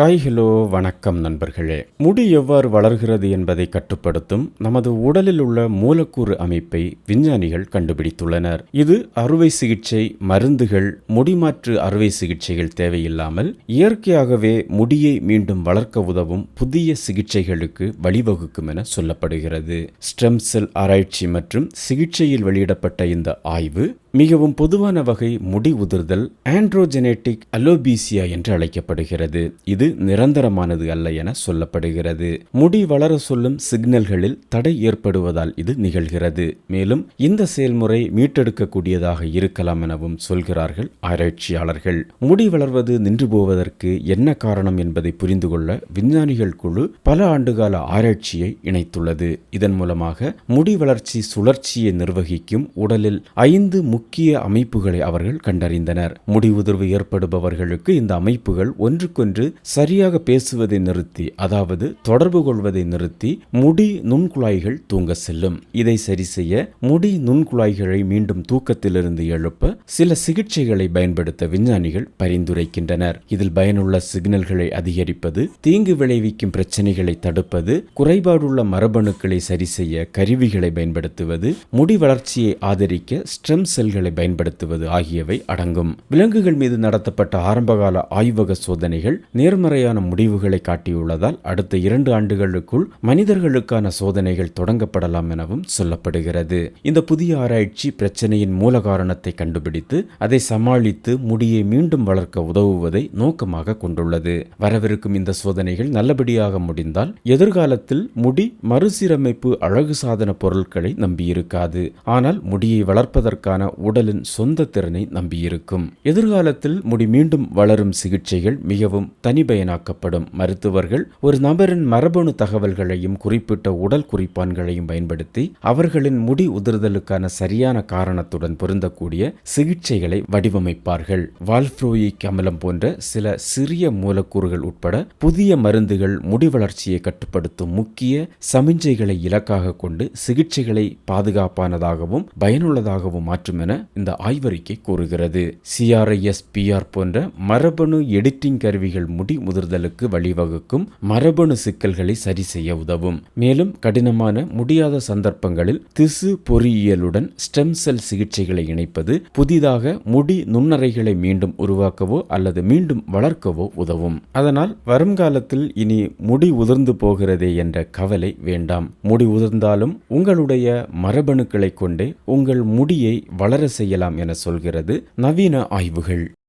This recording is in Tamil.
ஹாய் ஹலோ வணக்கம் நண்பர்களே. முடி எவ்வாறு வளர்கிறது என்பதை கட்டுப்படுத்தும் நமது உடலில் உள்ள மூலக்கூறு அமைப்பை விஞ்ஞானிகள் கண்டுபிடித்துள்ளனர். இது அறுவை சிகிச்சை மருந்துகள் முடிமாற்று அறுவை சிகிச்சைகள் தேவையில்லாமல் இயற்கையாகவே முடியை மீண்டும் வளர்க்க உதவும் புதிய சிகிச்சைகளுக்கு வழிவகுக்கும் என சொல்லப்படுகிறது. ஸ்டெம் செல் ஆராய்ச்சி மற்றும் சிகிச்சையில் வெளியிடப்பட்ட இந்த ஆய்வு மிகவும் பொதுவான வகை முடி உதிர்தல் ஆண்ட்ரோஜெனேட்டிக் அலோபீசியா என்று அழைக்கப்படுகிறது. இது நிரந்தரமானது அல்ல என சொல்லப்படுகிறது. முடி வளர சொல்லும் சிக்னல்களில் தடை ஏற்படுவதால் இது நிகழ்கிறது. மேலும் இந்த செயல்முறை மீட்டெடுக்கக்கூடியதாக இருக்கலாம் எனவும் சொல்கிறார்கள் ஆராய்ச்சியாளர்கள். முடி வளர்வது நின்று போவதற்கு என்ன காரணம் என்பதை புரிந்து கொள்ள விஞ்ஞானிகள் குழு பல ஆண்டுகால ஆராய்ச்சியை இணைத்துள்ளது. இதன் மூலமாக முடி வளர்ச்சி சுழற்சியை நிர்வகிக்கும் உடலில் ஐந்து முக்கிய அமைப்புகளை அவர்கள் கண்டறிந்தனர். முடிவுதிர்வு ஏற்படுபவர்களுக்கு இந்த அமைப்புகள் ஒன்றுக்கொன்று சரியாக பேசுவதை நிறுத்தி அதாவது தொடர்பு கொள்வதை நிறுத்தி முடி நுண்குழாய்கள் தூங்க செல்லும். இதை சரி செய்ய முடி நுண்குழாய்களை மீண்டும் தூக்கத்திலிருந்து எழுப்ப சில சிகிச்சைகளை பயன்படுத்த விஞ்ஞானிகள் பரிந்துரைக்கின்றனர். இதில் பயனுள்ள சிக்னல்களை அதிகரிப்பது தீங்கு விளைவிக்கும் பிரச்சனைகளை தடுப்பது குறைபாடுள்ள மரபணுக்களை சரி செய்ய கருவிகளை பயன்படுத்துவது முடி வளர்ச்சியை ஆதரிக்க ஸ்டெம் கருவிகளை பயன்படுத்துவது ஆகியவை அடங்கும். விலங்குகள் மீது நடத்தப்பட்ட ஆரம்பகால ஆய்வக சோதனைகள் நேர்மறையான முடிவுகளை காட்டியுள்ளதால் அடுத்த இரண்டு ஆண்டுகளுக்குள் மனிதர்களுக்கான சோதனைகள் தொடங்கப்படலாம் எனவும் சொல்லப்படுகிறது. இந்த புதிய ஆராய்ச்சி பிரச்சனையின் மூல காரணத்தை கண்டுபிடித்து அதை சமாளித்து முடியை மீண்டும் வளர்க்க உதவுவதை நோக்கமாக கொண்டுள்ளது. வரவிருக்கும் இந்த சோதனைகள் நல்லபடியாக முடிந்தால் எதிர்காலத்தில் முடி மறுசீரமைப்பு அழகு சாதன பொருட்களை நம்பியிருக்காது. ஆனால் முடியை வளர்ப்பதற்கான உடலின் சொந்த திறனை நம்பியிருக்கும். எதிர்காலத்தில் முடி மீண்டும் வளரும் சிகிச்சைகள் மிகவும் தனிபயனாக்கப்படும். மருத்துவர்கள் ஒரு நபரின் மரபணு தகவல்களையும் குறிப்பிட்ட உடல் குறிப்பான்களையும் பயன்படுத்தி அவர்களின் முடி உதிர்தலுக்கான சரியான காரணத்துடன் பொருந்தக்கூடிய சிகிச்சைகளை வடிவமைப்பார்கள். வால்ஃப்ரோயிக் அமிலம் போன்ற சில சிறிய மூலக்கூறுகள் உட்பட புதிய மருந்துகள் முடி வளர்ச்சியை கட்டுப்படுத்தும் முக்கிய சமிஞ்சைகளை இலக்காக கொண்டு சிகிச்சைகளை பாதுகாப்பானதாகவும் பயனுள்ளதாகவும் மாற்றும் என என இந்த ஆய்வறிக்கை கூறுகிறது. சிஆர்ஐஎஸ் பிஆர் போன்ற மரபணு எடிட்டிங் கருவிகள் முடி முதிர்தலுக்கு வழிவகுக்கும் மரபணு சிக்கல்களை சரி செய்ய உதவும். மேலும் கடினமான முடியாத சந்தர்ப்பங்களில் திசு பொறியியலுடன் ஸ்டெம் செல் சிகிச்சைகளை இணைப்பது புதிதாக முடி நுண்ணறைகளை மீண்டும் உருவாக்கவோ அல்லது மீண்டும் வளர்க்கவோ உதவும். அதனால் வருங்காலத்தில் இனி முடி உதிர்ந்து போகிறதே என்ற கவலை வேண்டாம். முடி உதிர்ந்தாலும் உங்களுடைய மரபணுக்களை கொண்டே உங்கள் முடியை வளர செய்யலாம் என சொல்கிறது நவீன ஆய்வுகள்.